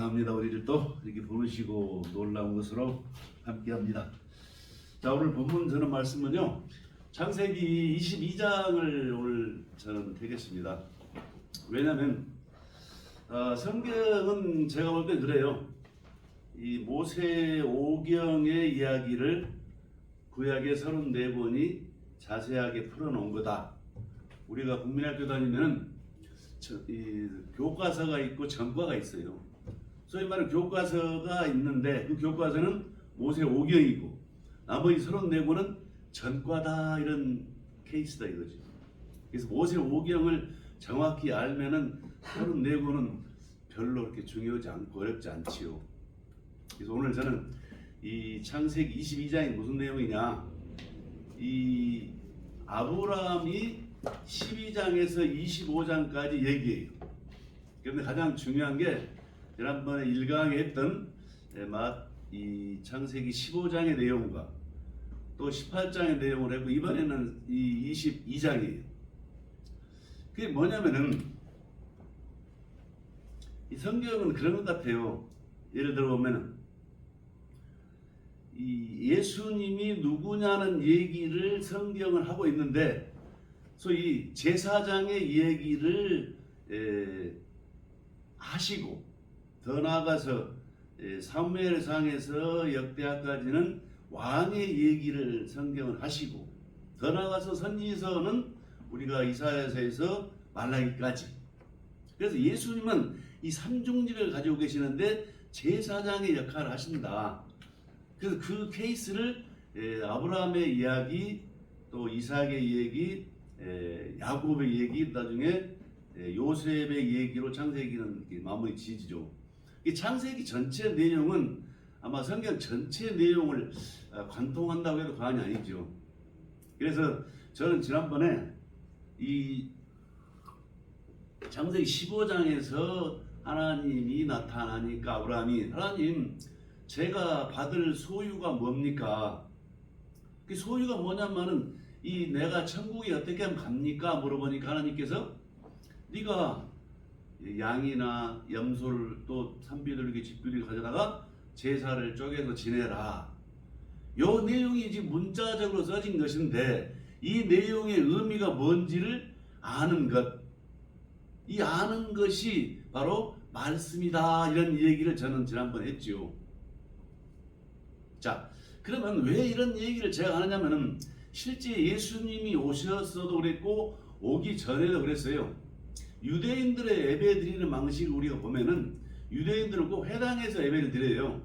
감사합니다. 우리를 또 이렇게 부르시고 놀라운 것으로 함께합니다. 자 오늘 본문 저는 말씀은요 창세기 22장을 오늘 저는 되겠습니다. 왜냐하면 어, 성경은 제가 볼 때 그래요. 이 모세 오경의 이야기를 구약의 34권이 자세하게 풀어놓은 거다. 우리가 국민학교 다니면 저, 이 교과서가 있고 전과가 있어요. 소위 말하는 교과서가 있는데 그 교과서는 모세 오경이고 나머지 34권은 전과다 이런 케이스다 이거죠. 그래서 모세 오경을 정확히 알면은 34권은 별로 그렇게 중요하지 않고 어렵지 않지요. 그래서 오늘 저는 이 창세기 22장이 무슨 내용이냐 이 아브라함이 12장에서 25장까지 얘기해요. 그런데 가장 중요한 게 지난번에 1강에 했던 예, 맛이 창세기 15장의 내용과 또 18장의 내용을 했고 이번에는 이 22장이에요. 그게 뭐냐면은 이 성경은 그런 것 같아요. 예를 들어 보면은 이 예수님이 누구냐는 얘기를 성경을 하고 있는데 소위 제사장의 얘기를 에, 하시고 더 나아가서 에, 사무엘상에서 역대하까지는 왕의 얘기를 성경을 하시고 더 나아가서 선지서는 우리가 이사야서에서 말라기까지 그래서 예수님은 이 삼중직을 가지고 계시는데 제사장의 역할을 하신다. 그래서 그 케이스를 에, 아브라함의 이야기 또 이삭의 얘기 에, 야곱의 얘기 나중에 에, 요셉의 얘기로 창세기는 마무리 지지죠. 이 창세기 전체 내용은 아마 성경 전체 내용을 아, 관통한다고 해도 과언이 아니죠. 그래서 저는 지난번에 이 창세기 15장에서 하나님이 나타나니까 아브라함이 하나님 제가 받을 소유가 뭡니까? 그 소유가 뭐냐면은 이 내가 천국에 어떻게 하면 갑니까? 물어보니까 하나님께서 네가 양이나 염소를 또 산비둘기 집비둘기 가져다가 제사를 쪼개서 지내라. 요 내용이 지금 문자적으로 써진 것인데 이 내용의 의미가 뭔지를 아는 것. 이 아는 것이 바로 말씀이다. 이런 얘기를 저는 지난번에 했죠. 자, 그러면 왜 이런 얘기를 제가 하느냐면은 실제 예수님이 오셨어도 그랬고 오기 전에도 그랬어요. 유대인들의 예배 드리는 방식을 우리가 보면은 유대인들은 꼭 회당에서 예배를 드려요.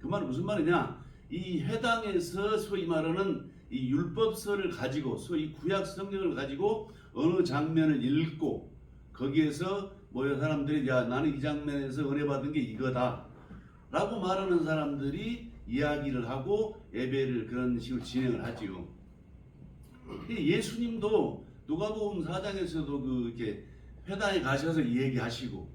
그 말은 무슨 말이냐? 이 회당에서 소위 말하는 이 율법서를 가지고 소위 구약 성경을 가지고 어느 장면을 읽고 거기에서 모여 사람들이 야 나는 이 장면에서 은혜 받은 게 이거다 라고 말하는 사람들이 이야기를 하고 예배를 그런 식으로 진행을 하지요. 예수님도 누가복음 4장에서도 그 이렇게 회당에 가셔서 얘기하시고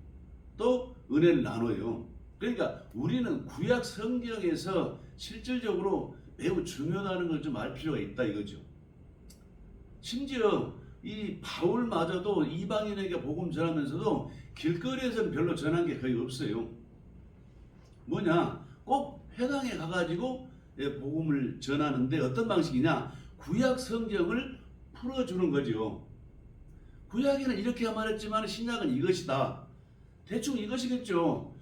또 은혜를 나눠요. 그러니까 우리는 구약 성경에서 실질적으로 매우 중요하다는 걸 좀 알 필요가 있다 이거죠. 심지어 이 바울마저도 이방인에게 복음 전하면서도 길거리에서는 별로 전한 게 거의 없어요. 뭐냐? 꼭 회당에 가가지고 예, 복음을 전하는데 어떤 방식이냐? 구약 성경을 풀어주는 거죠. 구약에는 이렇게 말했지만 신약은 이것이다. 대충 이것이겠죠.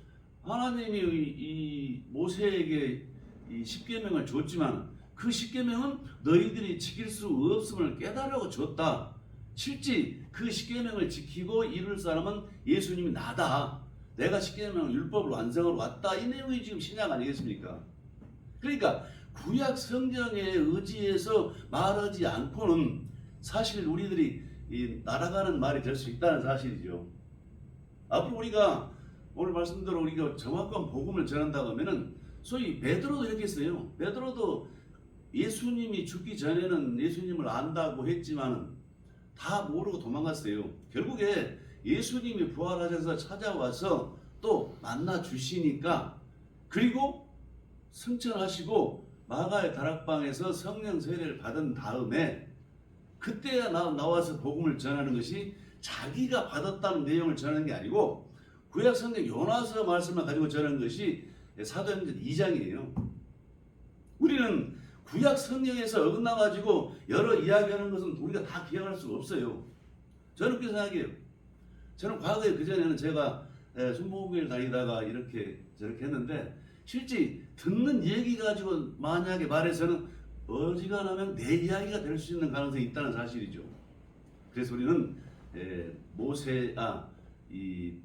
하나님이 이 모세에게 이 십계명을 줬지만 그 십계명은 너희들이 지킬 수 없음을 깨달으라고 줬다. 실제 그 십계명을 지키고 이룰 사람은 예수님이 나다. 내가 십계명 율법을 완성하러 왔다. 이 내용이 지금 신약 아니겠습니까? 그러니까 구약 성경에 의지해서 말하지 않고는 사실 우리들이 이 날아가는 말이 될 수 있다는 사실이죠. 앞으로 우리가 오늘 말씀대로 우리가 정확한 복음을 전한다고 하면은 소위 베드로도 이렇게 했어요. 베드로도 예수님이 죽기 전에는 예수님을 안다고 했지만은 다 모르고 도망갔어요. 결국에 예수님이 부활하셔서 찾아와서 또 만나 주시니까 그리고 승천하시고 마가의 다락방에서 성령 세례를 받은 다음에 그때야 나, 나와서 복음을 전하는 것이 자기가 받았다는 내용을 전하는 게 아니고 구약 성경 요나서 말씀을 가지고 전한 것이 사도행전 2장이에요. 우리는 구약 성경에서 어긋나 가지고 여러 이야기하는 것은 우리가 다 기억할 수가 없어요. 저는 그렇게 생각해요. 저는 과거에 그 전에는 제가 순복음교회를 다니다가 이렇게 저렇게 했는데 실제 듣는 얘기 가지고 만약에 말해서는 어지간하면 내 이야기가 될 수 있는 가능성이 있다는 사실이죠. 그래서 우리는 에, 모세 아이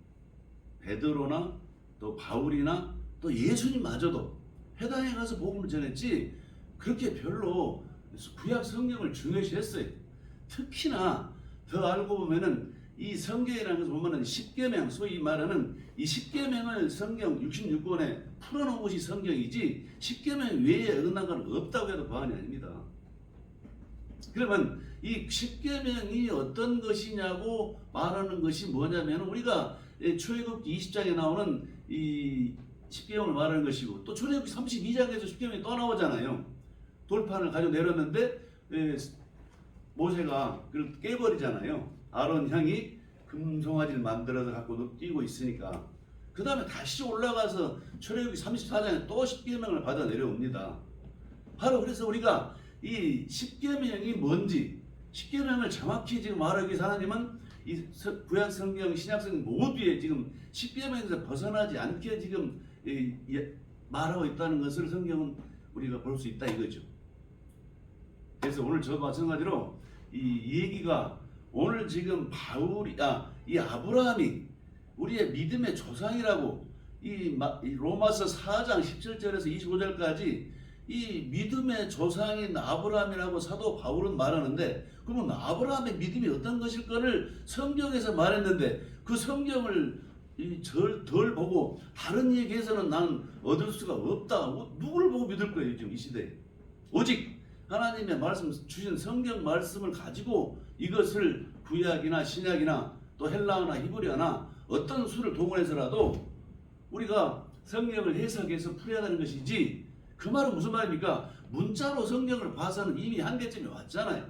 베드로나 또 바울이나 또 예수님마저도 해당에 가서 복음을 전했지 그렇게 별로 구약 성경을 중요시했어요. 특히나 더 알고 보면은 이 성경이라는 것을 보면은 십계명 소위 말하는 이 십계명을 성경 66권에 풀어놓은 것이 성경이지 십계명 외에 어긋난 건 없다고 해도 과언이 아닙니다. 그러면 이 십계명이 어떤 것이냐고 말하는 것이 뭐냐면 우리가 출애굽기 20장에 나오는 이 십계명을 말하는 것이고 또 출애굽기 32장에서 십계명이 또 나오잖아요. 돌판을 가지고 내렸는데 에, 모세가 그걸 깨버리잖아요. 아론 향이 금송아지를 만들어서 갖고 뛰고 있으니까 그 다음에 다시 올라가서 출애굽기 34장에 또 십계명을 받아 내려옵니다. 바로 그래서 우리가 이 십계명이 뭔지 십계명을 정확히 지금 말하기 위해서 하나님은 이 서- 구약 성경, 신약 성경 모두에 지금 십계명에서 벗어나지 않게 지금 이- 이- 말하고 있다는 것을 성경은 우리가 볼 수 있다 이거죠. 그래서 오늘 저도 마찬가지로 이 얘기가 오늘 지금 바울이 아이 아브라함이 우리의 믿음의 조상이라고 이, 로마서 4장 17절에서 25절까지 이 믿음의 조상인 아브라함이라고 사도 바울은 말하는데 그러면 아브라함의 믿음이 어떤 것일 거를 성경에서 말했는데 그 성경을 덜, 덜 보고 다른 얘기에서는 나는 얻을 수가 없다. 뭐, 누구를 보고 믿을 거예요 지금 이 시대에. 오직 하나님의 말씀 주신 성경 말씀을 가지고 이것을 구약이나 신약이나 또 헬라어나 히브리어나 어떤 수를 동원해서라도 우리가 성경을 해석해서 풀어야 하는 것이지 그 말은 무슨 말입니까? 문자로 성경을 봐서는 이미 한계점이 왔잖아요.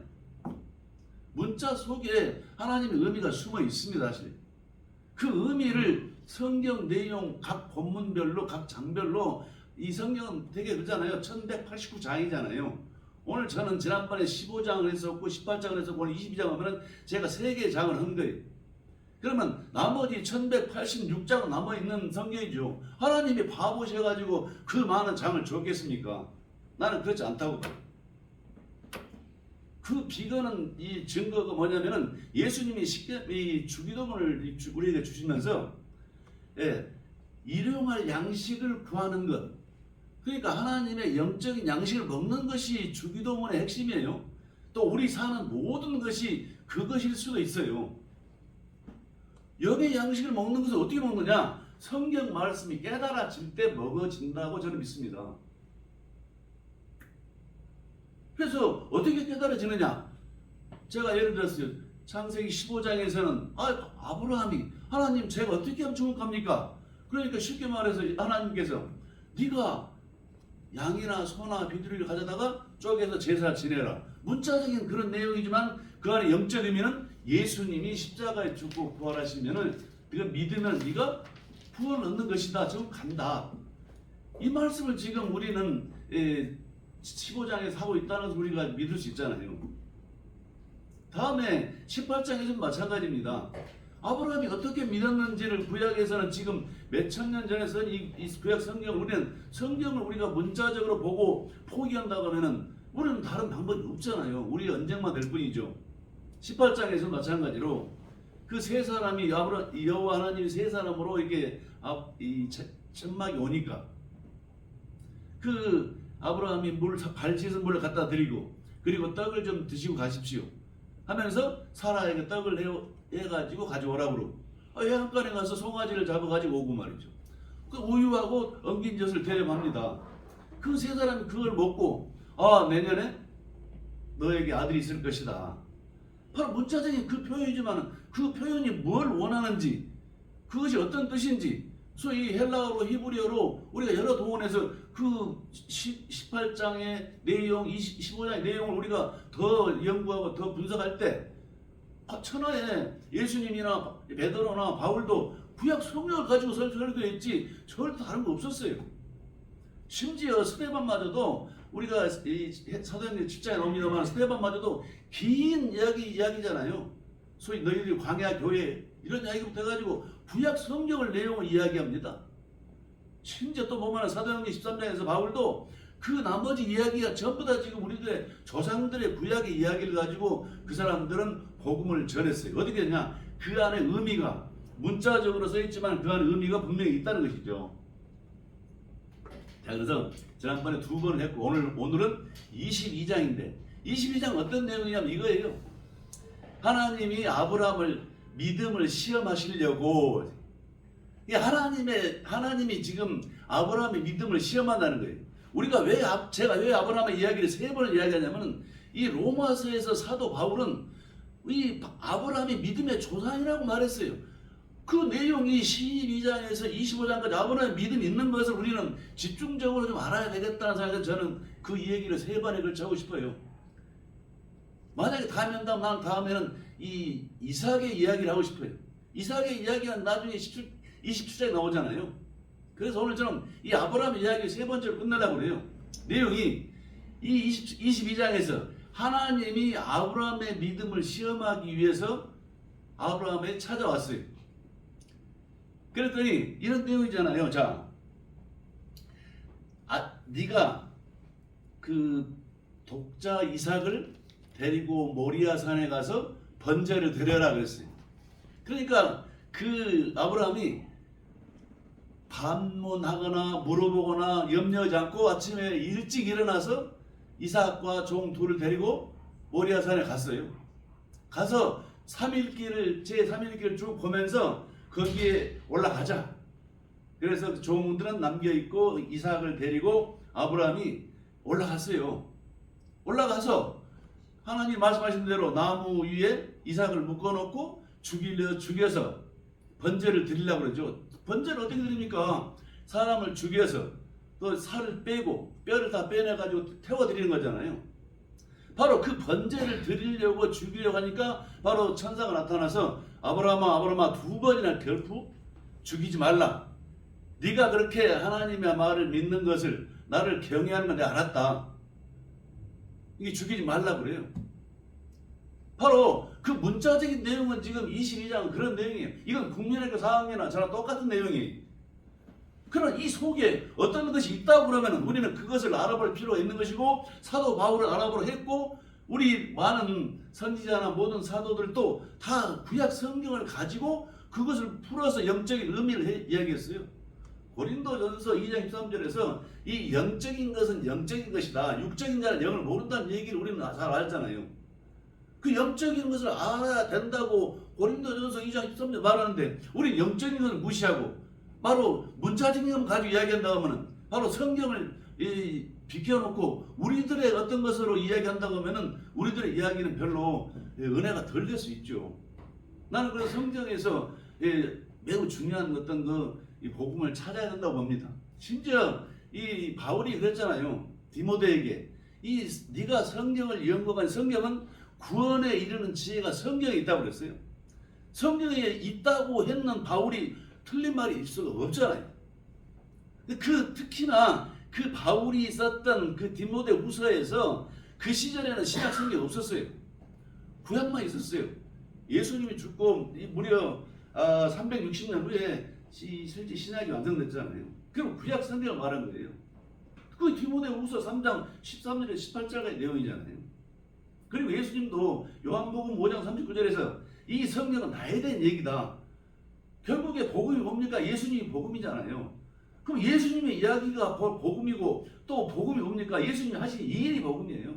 문자 속에 하나님의 의미가 숨어 있습니다, 사실. 그 의미를 성경 내용 각 본문별로 각 장별로 이 성경은 되게 그잖아요. 1189장이잖아요. 오늘 저는 지난번에 15장을 했었고 18장을 했었고 오늘 22장 하면은 제가 3개의 장을 한 거예요. 그러면 나머지 1186장은 남아있는 성경이죠. 하나님이 바보셔가지고 그 많은 장을 줬겠습니까? 나는 그렇지 않다고. 그 비거는 이 증거가 뭐냐면은 예수님이 주기도문을 주- 우리에게 주시면서 예, 일용할 양식을 구하는 것. 그러니까 하나님의 영적인 양식을 먹는 것이 주기도문의 핵심이에요. 또 우리 사는 모든 것이 그것일 수도 있어요. 영의 양식을 먹는 것을 어떻게 먹느냐? 성경 말씀이 깨달아질 때 먹어진다고 저는 믿습니다. 그래서 어떻게 깨달아지느냐? 제가 예를 들었어요. 창세기 15장에서는 아, 아브라함이 하나님 제가 어떻게 하면 죽을겁니까? 그러니까 쉽게 말해서 하나님께서 네가 양이나 소나 비둘기를 가져다가 쪼개서 제사 지내라. 문자적인 그런 내용이지만 그 안에 영적 의미는 예수님이 십자가에 죽고 부활하시면은 네가 믿으면 네가 구원 얻는 것이다. 지금 간다. 이 말씀을 지금 우리는 에, 15장에서 하고 있다는 우리가 믿을 수 있잖아요. 다음에 18장에서는 마찬가지입니다. 아브라함이 어떻게 믿었는지를 구약에서는 지금 몇 천 년 전에 쓴 이, 이 구약 성경 우리는 성경을 우리가 문자적으로 보고 포기한다고 하면은 우리는 다른 방법이 없잖아요. 우리 언쟁만 될 뿐이죠. 18장에서 마찬가지로 그 세 사람이 여호와 하나님 세 사람으로 이게 아, 이 천- 천막이 오니까 그 아브라함이 물 발짓은 물을 갖다 드리고 그리고 떡을 좀 드시고 가십시오 하면서 사라에게 떡을 해, 해가지고 가져오라 그러고. 아, 해안가에 가서 송아지를 잡아가지고 오고 말이죠. 그 우유하고 엉긴 젖을 대접합니다. 그 세 사람이 그걸 먹고 아 내년에 너에게 아들이 있을 것이다 바로 문자적인 그 표현이지만 그 표현이 뭘 원하는지 그것이 어떤 뜻인지 소위 헬라어로 히브리어로 우리가 여러 동원해서 그 18장의 내용, 20, 15장의 내용을 우리가 더 연구하고 더 분석할 때 아, 천하에 예수님이나 베드로나 바울도 구약 성경을 가지고 설- 설교했지 절대 다른 거 없었어요. 심지어 스테반마저도 우리가 이 사도행전 10장에 나옵니다만 스테반마저도 긴 이야기 이야기잖아요. 소위 너희들이 광야 교회 이런 이야기부터 해가지고 구약 성경을 내용을 이야기합니다. 심지어 또 보면 사도행전 13장에서 바울도 그 나머지 이야기가 전부 다 지금 우리들의 조상들의 구약의 이야기를 가지고 그 사람들은 복음을 전했어요. 어떻게 했냐? 그 안에 의미가 문자적으로 써 있지만 그 안에 의미가 분명히 있다는 것이죠. 자, 그래서 지난번에 두 번을 했고 오늘 오늘은 22장인데 22장 어떤 내용이냐면 이거예요. 하나님이 아브라함을 믿음을 시험하시려고 이 하나님의 하나님이 지금 아브라함의 믿음을 시험한다는 거예요. 우리가 왜 아- 제가 왜 아브라함의 이야기를 세 번을 이야기하냐면은 이 로마서에서 사도 바울은 이 아브라함이 믿음의 조상이라고 말했어요. 그 내용이 12장에서 25장까지 아브라함의 믿음이 있는 것을 우리는 집중적으로 좀 알아야 되겠다는 생각에서 저는 그 얘기를 세 번에 걸쳐 하고 싶어요. 만약에 한다면 난 다음에는 이 이삭의 이야기를 하고 싶어요. 이삭의 이야기는 나중에 17, 27장에 나오잖아요. 그래서 오늘 저는 이 아브라함 이야기 세 번째로 끝내려고 그래요. 내용이 이 20, 22장에서 하나님이 아브라함의 믿음을 시험하기 위해서 아브라함에 찾아왔어요. 그랬더니 이런 내용이잖아요. 자, 아, 네가 그 독자 이삭을 데리고 모리아 산에 가서 번제를 드려라 그랬어요. 그러니까 그 아브라함이 반문하거나 물어보거나 염려하지 않고 아침에 일찍 일어나서 이삭과 종 둘을 데리고 모리아 산에 갔어요. 가서 3일 길을 제 3일 길을 쭉 보면서 거기에 올라가자. 그래서 그 종들은 남겨 있고 이삭을 데리고 아브라함이 올라갔어요. 올라가서 하나님 말씀하신 대로 나무 위에 이삭을 묶어 놓고 죽이려 죽여서 번제를 드리려고 그러죠. 번제를 어떻게 드립니까? 사람을 죽여서 또 살을 빼고 뼈를 다 빼내 가지고 태워 드리는 거잖아요. 바로 그 번제를 드리려고 죽이려고 하니까 바로 천사가 나타나서 아브라함아 아브라함아 두 번이나 결코 죽이지 말라. 네가 그렇게 하나님의 말을 믿는 것을 나를 경외하는 건 내가 알았다. 이게 죽이지 말라 그래요. 바로 그 문자적인 내용은 지금 22장 그런 내용이에요. 이건 국민학교 4학년이나 저랑 똑같은 내용이에요. 그런 이 속에 어떤 것이 있다고 그러면 우리는 그것을 알아볼 필요가 있는 것이고 사도 바울을 알아보려 했고 우리 많은 선지자나 모든 사도들도 다 구약 성경을 가지고 그것을 풀어서 영적인 의미를 해, 이야기했어요. 고린도전서 2장 13절에서 이 영적인 것은 영적인 것이다. 육적인 자는 영을 모른다는 얘기를 우리는 잘 알잖아요. 그 영적인 것을 알아야 된다고 고린도전서 2장 13절 말하는데 우리 영적인 것을 무시하고 바로 문자적인 것만 가지고 이야기한다고 하면은 바로 성경을 이, 비켜놓고 우리들의 어떤 것으로 이야기한다고 하면은 우리들의 이야기는 별로 예, 은혜가 덜 될 수 있죠. 나는 그래서 성경에서 예, 매우 중요한 어떤 그 이 복음을 찾아야 된다고 봅니다. 심지어 이 바울이 그랬잖아요. 디모데에게 이 네가 성경을 연구한 성경은 구원에 이르는 지혜가 성경에 있다고 그랬어요. 성경에 있다고 했는 바울이 틀린 말이 있을 수가 없잖아요. 그 특히나 그 바울이 있었던 그 디모데 후서에서 그 시절에는 신약 성경 없었어요. 구약만 있었어요. 예수님이 죽고 이 무려 아, 360년 후에 시- 실제 신약이 완성됐잖아요. 그럼 구약 성경을 말한 거예요. 그 디모데 후서 3장 13절에 18절의 내용이잖아요. 그리고 예수님도 요한복음 5장 39절에서 이 성경은 나에 대한 얘기다. 결국에 복음이 뭡니까? 예수님이 복음이잖아요. 그럼 예수님의 이야기가 보- 복음이고 또 복음이 뭡니까? 예수님이 하신 이 일이 복음이에요.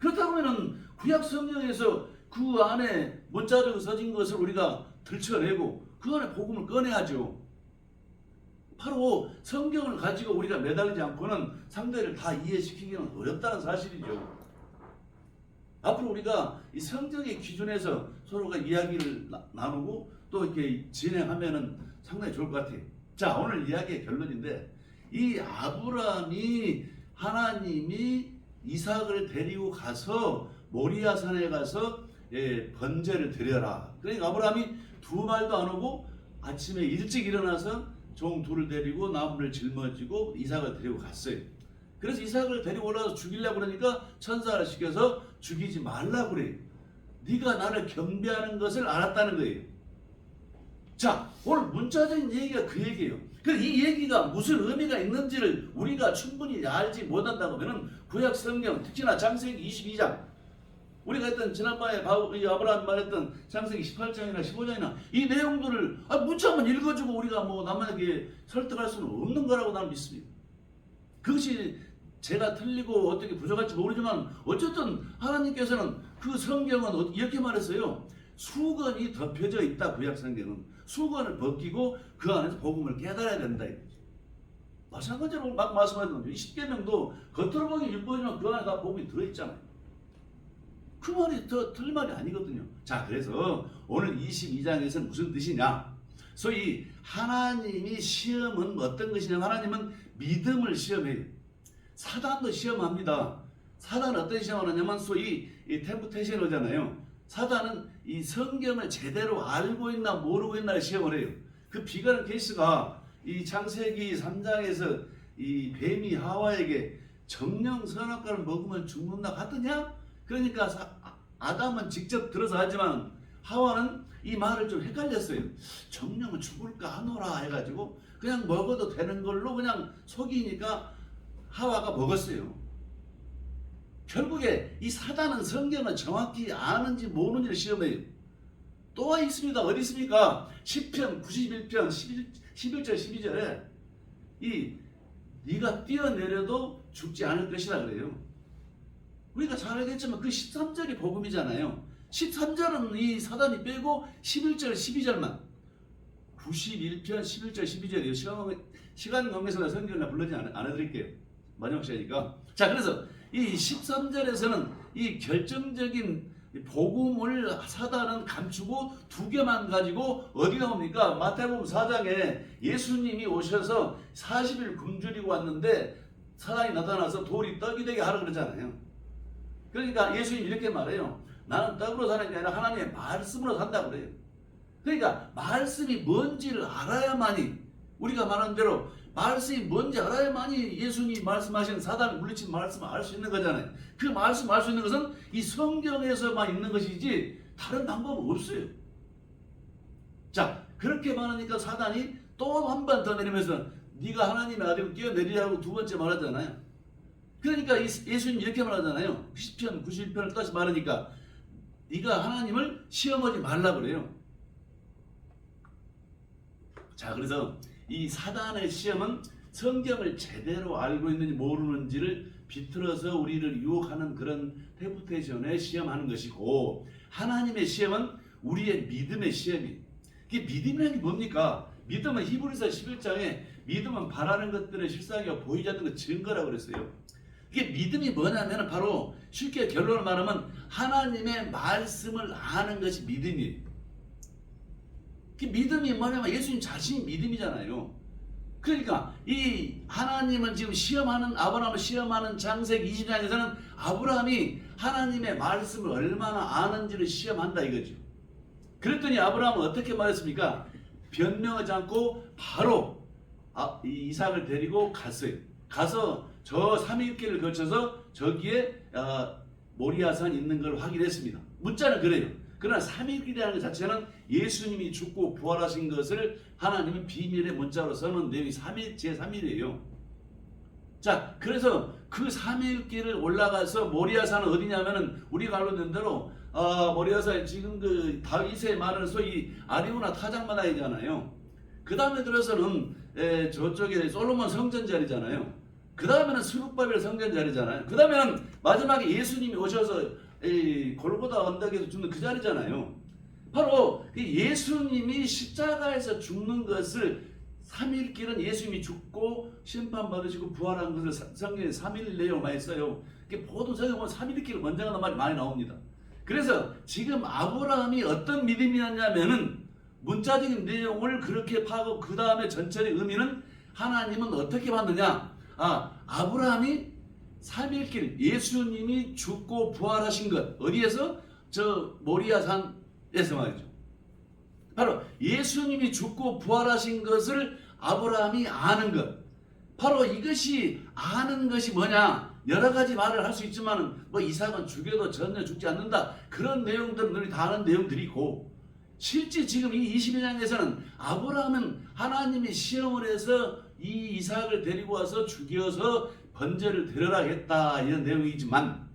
그렇다면은 구약 성경에서 그 안에 문자적으로 써진 것을 우리가 들춰내고 그 안에 복음을 꺼내야죠. 바로 성경을 가지고 우리가 매달리지 않고는 상대를 다 이해시키기는 어렵다는 사실이죠. 앞으로 우리가 이 성경의 기준에서 서로가 이야기를 나, 나누고 또 이렇게 진행하면은 상당히 좋을 것 같아요. 자, 오늘 이야기의 결론인데 이 아브라함이 하나님이 이삭을 데리고 가서 모리아 산에 가서 예, 번제를 드려라. 그러니까 아브라함이 두 말도 안 하고 아침에 일찍 일어나서 종 둘을 데리고 나무를 짊어지고 이삭을 데리고 갔어요. 그래서 이삭을 데리고 올라가서 죽이려고 그러니까 천사를 시켜서 죽이지 말라고 그래요. 네가 나를 경배하는 것을 알았다는 거예요. 자, 오늘 문자적인 얘기가 그 얘기예요. 그이 얘기가 무슨 의미가 있는지를 우리가 충분히 알지 못한다고 하면 구약 성경 특히나 장세기 22장 우리가 했던 지난번에 아브라함 말했던 장세기 18장이나 15장이나 이 내용들을 아, 문자만 읽어주고 우리가 뭐 남에게 설득할 수는 없는 거라고 나는 믿습니다. 그것이 제가 틀리고 어떻게 부족할지 모르지만 어쨌든 하나님께서는 그 성경은 어- 이렇게 말했어요. 수건이 덮여져 있다 구약 성경은 수건을 벗기고 그 안에서 복음을 깨달아야 된다 이거지. 마찬가지로 막. 이 십계명도 겉으로 보기 율법이지만 그 안에 다 복음이 들어있잖아요. 그 말이 더 틀린 말이 아니거든요. 자, 그래서 오늘 22장에서는 무슨 뜻이냐? 소위 하나님이 시험은 어떤 것이냐? 하나님은 믿음을 시험해요. 사단도 시험합니다. 사단은 어떤 시험을 하냐면 소위 이 템프테이션 오잖아요. 사단은 이 성경을 제대로 알고 있나 모르고 있나를 시험을 해요. 그 비관의 케이스가 이 창세기 3장에서 이 뱀이 하와에게 정령 선악과를 먹으면 죽는다 같더냐? 그러니까 사- 아- 아담은 직접 들어서 하지만 하와는 이 말을 좀 헷갈렸어요. 정령은 죽을까 하노라 해가지고 그냥 먹어도 되는 걸로 그냥 속이니까 하와가 먹었어요. 결국에 이 사단은 성경을 정확히 아는지 모르는지를 시험해요. 또 있습니다. 어디 있습니까? 10편, 91편, 11, 11절, 12절에 이 네가 뛰어내려도 죽지 않을 것이라 그래요. 우리가 잘 알겠지만 그 13절이 복음이잖아요. 13절은 이 사단이 빼고 11절, 12절만 91편, 11절, 12절이에요. 시간, 관계에서 성경을 불러지 않아, 안 해드릴게요. 마지막 시간이니까. 자, 그래서 이 13절에서는 이 결정적인 복음을 사단은 감추고 두 개만 가지고 어디 나옵니까? 마태복음 4장에 예수님이 오셔서 40일 굶주리고 왔는데 사단이 나타나서 돌이 떡이 되게 하라 그러잖아요. 그러니까 예수님 이렇게 말해요. 나는 떡으로 사는 게 아니라 하나님의 말씀으로 산다 그래요. 그러니까 말씀이 뭔지를 알아야만이 우리가 말한 대로 말씀이 뭔지 알아야만이 예수님이 말씀하시는 사단을 물리친 말씀을 알 수 있는 거잖아요. 그 말씀 알 수 있는 것은 이 성경에서만 있는 것이지 다른 방법은 없어요. 자 그렇게 말하니까 사단이 또 한 번 더 내리면서 네가 하나님의 아들을 뛰어내리라고 두 번째 말하잖아요. 그러니까 이- 예수님 이렇게 말하잖아요. 10편, 91편을 다시 말하니까 네가 하나님을 시험하지 말라 그래요. 자, 그래서 이 사단의 시험은 성경을 제대로 알고 있는지 모르는지를 비틀어서 우리를 유혹하는 그런 테프테이션에 시험하는 것이고 하나님의 시험은 우리의 믿음의 시험이. 이게 믿음이라는 게 뭡니까? 믿음은 히브리서 11장에 믿음은 바라는 것들의 실상이고 보이지 않는 것 증거라고 그랬어요. 이게 믿음이 뭐냐면 바로 쉽게 결론을 말하면 하나님의 말씀을 아는 것이 믿음이에요. 그 믿음이 뭐냐면 예수님 자신이 믿음이잖아요. 그러니까 이 하나님은 지금 시험하는 아브라함을 시험하는 장세기 20장에서는 아브라함이 하나님의 말씀을 얼마나 아는지를 시험한다 이거죠. 그랬더니 아브라함은 어떻게 말했습니까? 변명하지 않고 바로 아, 이 이삭을 데리고 갔어요. 가서 저 3일길을 거쳐서 저기에 어, 모리아산 있는 걸 확인했습니다. 문자는 그래요. 그러나 3일길이라는 것 자체는 예수님이 죽고 부활하신 것을 하나님은 비밀의 문자로 써놓은 내용이 3일, 제3일이에요. 자, 그래서 그 3일길을 올라가서 모리아산은 어디냐면은 우리가 알고 있는 대로 어, 모리아산 지금 그 다윗의 말은 소위 아리우나 타작마다이잖아요. 그 다음에 들어서는 에, 저쪽에 솔로몬 성전 자리잖아요. 그 다음에는 스룹바벨 성전 자리잖아요. 그 다음에는 마지막에 예수님이 오셔서 이 골고다 언덕에서 죽는 그 자리잖아요. 바로 그 예수님이 십자가에서 죽는 것을 3일 길은 예수님이 죽고 심판받으시고 부활한 것을 사- 성경에 3일 내용을 많이 써요. 모든 성경에 보면 3일 길을 먼저 가는 말이 많이 나옵니다. 그래서 지금 아브라함이 어떤 믿음이었냐면은 문자적인 내용을 그렇게 파고 그 다음에 전체의 의미는 하나님은 어떻게 봤느냐? 아 아브라함이 3일길 예수님이 죽고 부활하신 것 어디에서 저 모리아산에서 말이죠. 바로 예수님이 죽고 부활하신 것을 아브라함이 아는 것. 바로 이것이 아는 것이 뭐냐? 여러 가지 말을 할 수 있지만 뭐 이삭은 죽여도 전혀 죽지 않는다. 그런 내용들은 우리 다 아는 내용들이고 실제 지금 이 22장에서는 아브라함은 하나님이 시험을 해서 이 이삭을 데리고 와서 죽여서 번제를 드려라 했다 이런 내용이지만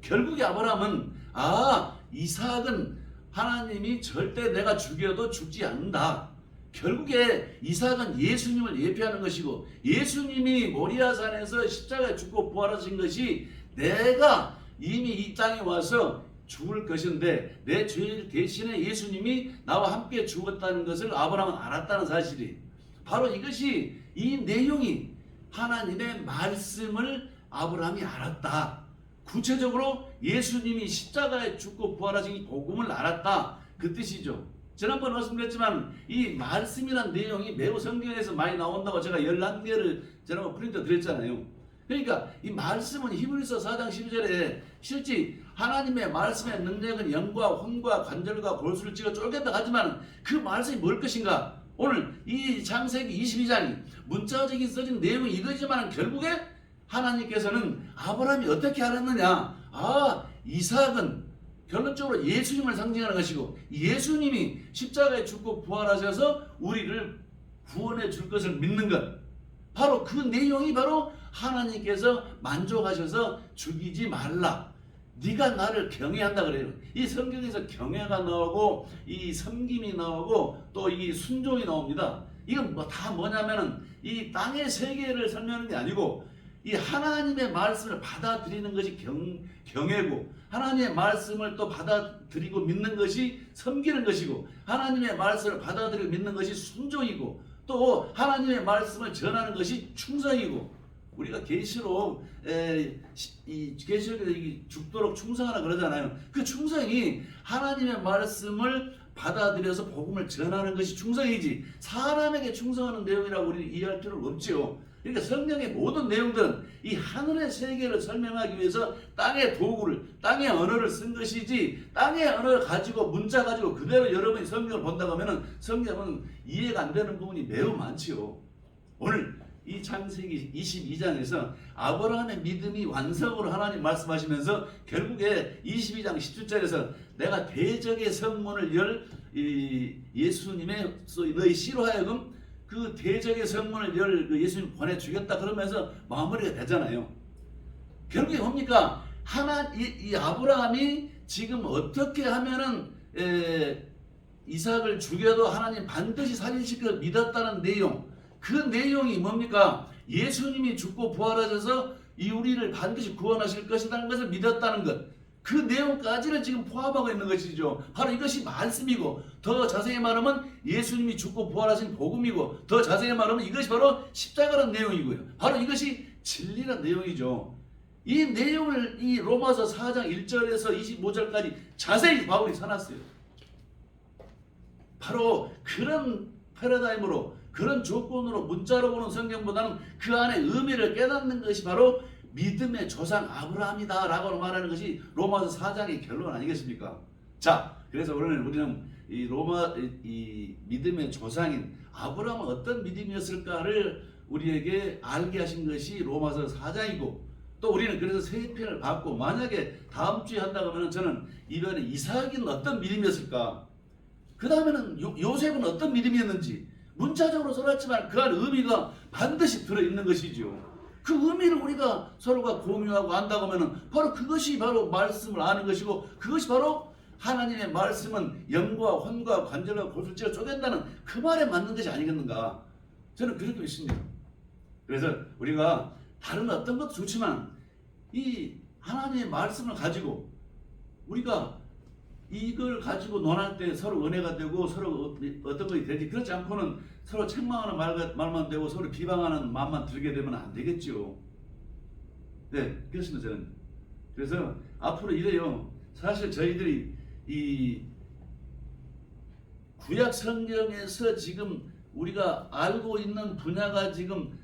결국에 아브라함은 아 이삭은 하나님이 절대 내가 죽여도 죽지 않는다. 결국에 이삭은 예수님을 예표하는 것이고 예수님이 모리아산에서 십자가에 죽고 부활하신 것이 내가 이미 이 땅에 와서 죽을 것인데 내 죄 대신에 예수님이 나와 함께 죽었다는 것을 아브라함은 알았다는 사실이 바로 이것이 이 내용이 하나님의 말씀을 아브라함이 알았다. 구체적으로 예수님이 십자가에 죽고 부활하신 이 복음을 알았다. 그 뜻이죠. 지난번 말씀드렸지만 이 말씀이란 내용이 매우 성경에서 많이 나온다고 제가 11개를 지난번 프린트 드렸잖아요. 그러니까 이 말씀은 히브리서 4장 12절에 실제 하나님의 말씀의 능력은 영과 혼과 관절과 골수를 찍어 쫄겠다 하지만 그 말씀이 뭘 것인가? 오늘 이 창세기 22장이 문자적인 써진 내용이 이거지만 결국에 하나님께서는 아브라함이 어떻게 알았느냐? 아, 이삭은 결론적으로 예수님을 상징하는 것이고 예수님이 십자가에 죽고 부활하셔서 우리를 구원해 줄 것을 믿는 것. 바로 그 내용이 바로 하나님께서 만족하셔서 죽이지 말라. 네가 나를 경외한다 그래요. 이 성경에서 경외가 나오고 이 섬김이 나오고 또 이 순종이 나옵니다. 이건 뭐 다 뭐냐면은 이 땅의 세계를 설명하는 게 아니고 이 하나님의 말씀을 받아들이는 것이 경, 경외고 하나님의 말씀을 또 받아들이고 믿는 것이 섬기는 것이고 하나님의 말씀을 받아들이고 믿는 것이 순종이고 또 하나님의 말씀을 전하는 것이 충성이고 우리가 계시록 이 계시록에서 이 죽도록 충성하라 그러잖아요. 그 충성이 하나님의 말씀을 받아들여서 복음을 전하는 것이 충성이지 사람에게 충성하는 내용이라고 우리는 이해할 필요는 없지요. 그러니까 성경의 모든 내용들은 이 하늘의 세계를 설명하기 위해서 땅의 도구를 땅의 언어를 쓴 것이지 땅의 언어를 가지고 문자 가지고 그대로 여러분이 성경을 본다고 하면은 성경은 이해가 안 되는 부분이 매우 많지요. 오늘 이 창세기 22장에서 아브라함의 믿음이 완성으로 하나님 말씀하시면서 결국에 22장 10절에서 내가 대적의 성문을 열이 예수님의 너희 씨로 하여금 그 대적의 성문을 열그 예수님 보내 주겠다 그러면서 마무리가 되잖아요. 결국에 뭡니까? 하나 이, 이 아브라함이 지금 어떻게 하면은 에, 이삭을 죽여도 하나님 반드시 살리실 걸 믿었다는 내용. 그 내용이 뭡니까? 예수님이 죽고 부활하셔서 이 우리를 반드시 구원하실 것이라는 것을 믿었다는 것. 그 내용까지는 지금 포함하고 있는 것이죠. 바로 이것이 말씀이고 더 자세히 말하면 예수님이 죽고 부활하신 복음이고 더 자세히 말하면 이것이 바로 십자가라는 내용이고요. 바로 이것이 진리란 내용이죠. 이 내용을 이 로마서 4장 1절에서 25절까지 자세히 바울이 써놨어요. 바로 그런 패러다임으로 그런 조건으로 문자로 보는 성경보다는 그 안에 의미를 깨닫는 것이 바로 믿음의 조상 아브라함이다 라고 말하는 것이 로마서 4장의 결론 아니겠습니까? 자, 그래서 오늘 우리는 이 로마 이, 이 믿음의 조상인 아브라함은 어떤 믿음이었을까를 우리에게 알게 하신 것이 로마서 4장이고 또 우리는 그래서 세 편을 받고 만약에 다음 주에 한다고 하면 저는 이번에 이삭은 어떤 믿음이었을까? 그 다음에는 요셉은 어떤 믿음이었는지 문자적으로 써놨지만 그 안 의미가 반드시 들어있는 것이죠. 그 의미를 우리가 서로가 공유하고 안다고 하면 바로 그것이 바로 말씀을 아는 것이고 그것이 바로 하나님의 말씀은 영과 혼과 관절과 골수지가 쪼갠다는 그 말에 맞는 것이 아니겠는가 저는 그렇게 믿습니다. 그래서 우리가 다른 어떤 것도 좋지만 이 하나님의 말씀을 가지고 우리가 이걸 가지고 논할 때 서로 은혜가 되고 서로 어떤 것이 되지 그렇지 않고는 서로 책망하는 말, 말만 되고 서로 비방하는 마음만 들게 되면 안 되겠죠. 네, 그렇습니다 저는. 그래서 앞으로 이래요. 사실 저희들이 이 구약 성경에서 지금 우리가 알고 있는 분야가 지금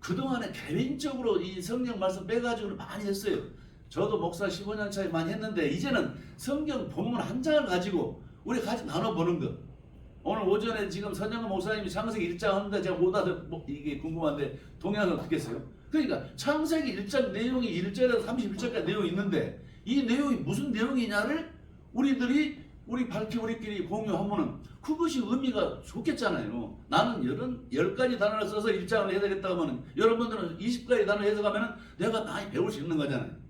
그동안에 개인적으로 이 성경 말씀 빼가지고 많이 했어요. 저도 목사 15년 차에 많이 했는데 이제는 성경 본문 한 장을 가지고 우리 같이 나눠보는 것. 오늘 오전에 지금 선영근 목사님이 창세기 1장 하는데 제가 못 알아 뭐 이게 궁금한데 동양은 어떻겠어요? 그러니까 창세기 1장 내용이 1절에서 31절까지 내용이 있는데 이 내용이 무슨 내용이냐를 우리들이 우리 밝히 우리끼리 공유하면은 그것이 의미가 좋겠잖아요. 나는 열은 열 가지 단어를 써서 1장을 해석했다 하면은 여러분들은 20가지 단어 해석하면은 내가 많이 배울 수 있는 거잖아요.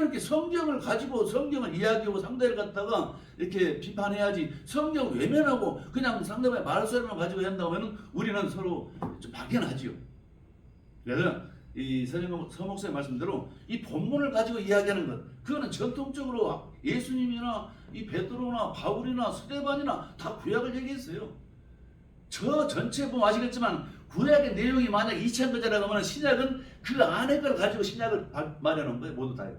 그렇게 성경을 가지고 성경을 이야기하고 상대를 갖다가 이렇게 비판해야지 성경 외면하고 그냥 상대방의 말소리만 가지고 한다고 하면 우리는 서로 좀 막연하지요. 그래서 이 서목사의 말씀대로 이 본문을 가지고 이야기하는 것 그거는 전통적으로 예수님이나 이 베드로나 바울이나 스데반이나 다 구약을 얘기했어요. 저 전체 보면 아시겠지만 구약의 내용이 만약 2천 거잖아고 하면 신약은 그 안에 걸 가지고 신약을 바- 말해놓은 거예요. 모두 다요.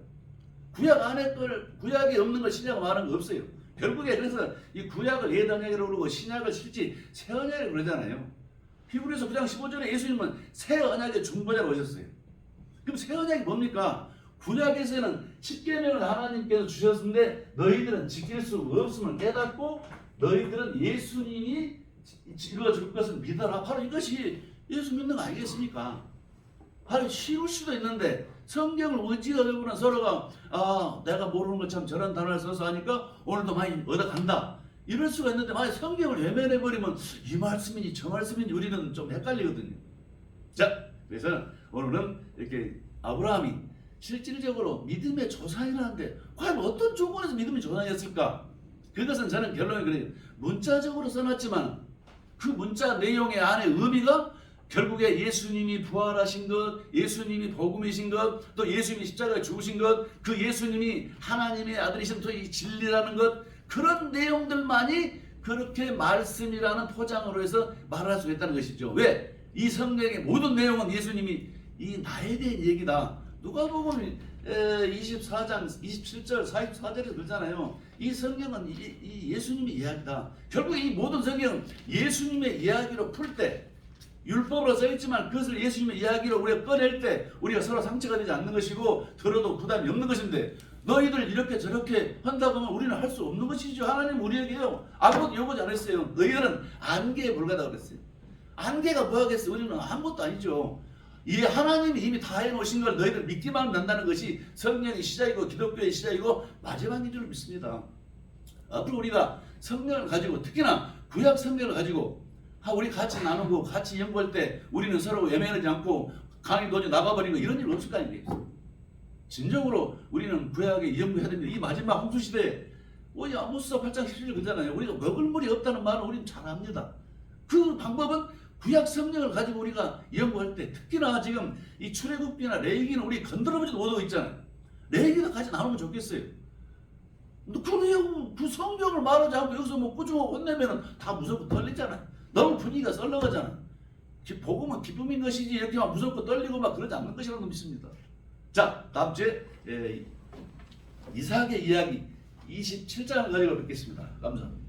구약 안에 걸 구약에 없는 걸 신약 말하는 거 없어요. 결국에 그래서 이 구약을 예언약이라고 그러고 신약을 실지 새 언약이라고 그러잖아요. 히브리서 9장 15절에 예수님은 새 언약의 중보자로 오셨어요. 그럼 새 언약이 뭡니까? 구약에서는 십계명을 하나님께서 주셨는데 너희들은 지킬 수 없음을 깨닫고 너희들은 예수님이 이루어질 것을 믿어라. 바로 이것이 예수 믿는 거 아니겠습니까? 바로 쉬울 수도 있는데 성경을 의지하려고는 서로가 아 내가 모르는 것처럼 저런 단어를 써서 하니까 오늘도 많이 얻어간다 이럴 수가 있는데 만약 성경을 외면해 버리면 이 말씀인지 저 말씀인지 우리는 좀 헷갈리거든요. 자 그래서 오늘은 이렇게 아브라함이 실질적으로 믿음의 조상이라는데 과연 어떤 조건에서 믿음의 조상이었을까? 그것은 저는 결론이 그래요. 문자적으로 써놨지만 그 문자 내용의 안에 의미가 결국에 예수님이 부활하신 것, 예수님이 복음이신 것, 또 예수님이 십자가에 죽으신 것, 그 예수님이 하나님의 아들이신 또이 진리라는 것, 그런 내용들만이 그렇게 말씀이라는 포장으로 해서 말할 수 있다는 것이죠. 왜? 이 성경의 모든 내용은 예수님이 이 나에 대한 얘기다. 누가 보면 24장 27절 44절에 그러잖아요. 이 성경은 이, 이 예수님의 이야기다. 결국 이 모든 성경은 예수님의 이야기로 풀 때 율법으로 써있지만 그것을 예수님의 이야기로 우리가 꺼낼 때 우리가 서로 상처가 되지 않는 것이고 들어도 부담이 없는 것인데 너희들 이렇게 저렇게 한다고 하면 우리는 할 수 없는 것이죠. 하나님 우리에게요. 아무것도 요구지 않았어요. 너희들은 안개에 불과하다 그랬어요. 안개가 뭐 하겠어요? 우리는 아무것도 아니죠. 이 하나님이 이미 다 해놓으신 걸 너희들 믿기만 된다는 것이 성령의 시작이고 기독교의 시작이고 마지막인 줄 믿습니다. 앞으로 우리가 성령을 가지고 특히나 구약 성령을 가지고 아, 우리 같이 나누고 같이 연구할 때 우리는 서로 외면하지 않고 강의 도저 나가버리고 이런 일 없을 거 아니겠어요? 진정으로 우리는 구약에 연구해야 됩니다. 이 마지막 홍수 시대에 뭐 아모스서 8장 17절 그러잖아요. 우리가 먹을 물이 없다는 말을 우리는 잘 압니다. 그 방법은 구약 성령을 가지고 우리가 연구할 때 특히나 지금 이 출애굽기나 레위기는 우리 건드려보지도 못하고 있잖아요. 레위기도 같이 나누면 좋겠어요. 근데 그 그 성경을 말하지 않고 여기서 뭐 꾸중하고 혼내면은 다 무섭고 떨리잖아요. 너무 분위기가 썰렁하잖아. 기- 복음은 기쁨인 것이지 이렇게 막 무섭고 떨리고 막 그러지 않는 것이라고 믿습니다. 자, 다음 주에 에, 이삭의 이야기 27장을 가지고 뵙겠습니다. 감사합니다.